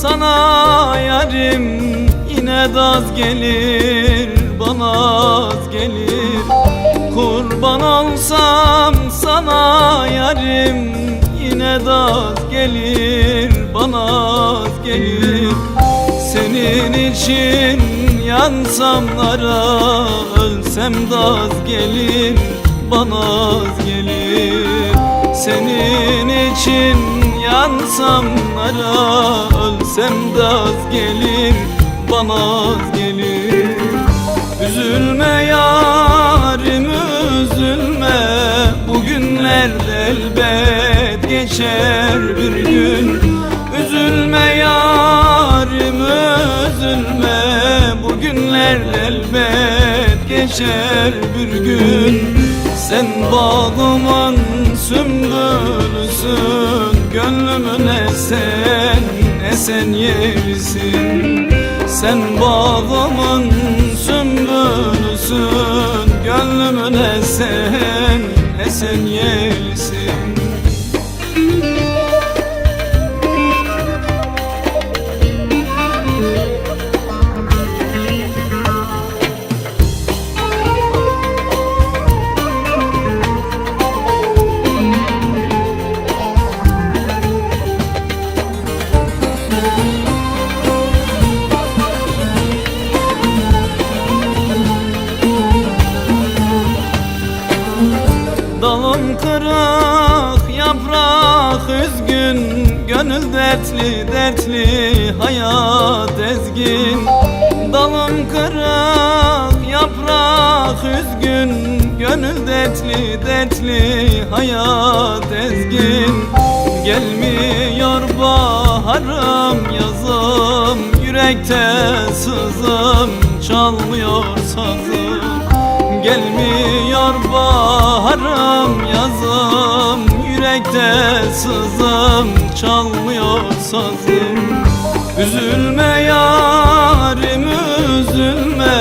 Sana yarim Yine daz gelir az gelir. Kurban olsam sana yarim Yine daz gelir bana az gelir. Senin için yansam nara Ölsem daz gelir bana az gelir. Senin için yansam nara Ölsem de az gelir bana az gelir Üzülme yarim üzülme. Bugünler elbet geçer bir gün? Üzülme yarim üzülme. Bugünler elbet geçer bir gün? Sen bağımın sümbülüsün. Gönlümün esen, esen yerisin Sen bağımın sümbülüsün Gönlümün esen, esen yerisin kırık, yaprak üzgün Gönül dertli, dertli, hayat ezgin. Dalım kırık, yaprak üzgün Gönül dertli, dertli, hayat ezgin. Gelmiyor baharım, yazım Yürekte sızım, çalmıyor sazım Gelmiyor baharım yazım Yürekte sızım çalmıyor sazım. Üzülme yarim üzülme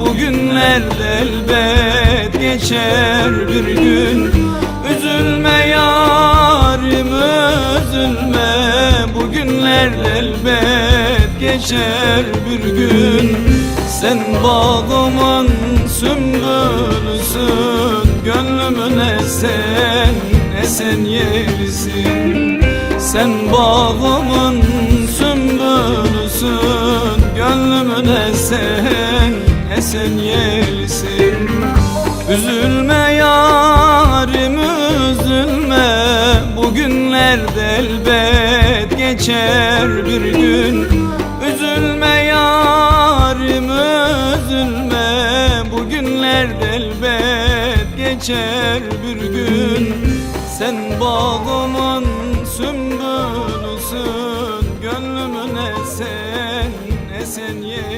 Bugünler elbet geçer bir gün. Üzülme yarim üzülme Bugünler elbet geçer bir gün Sen bağımın sümbülüsün Gönlümün esen, esen yerisin. Sen bağımın sümbülüsün Gönlümün esen, esen yerisin. Üzülme yarim üzülme Bugünler de elbet geçer bir gün Bugünler de elbet geçer bir gün. Sen bağımın sümbülüsün Gönlümün esen, esen yerisin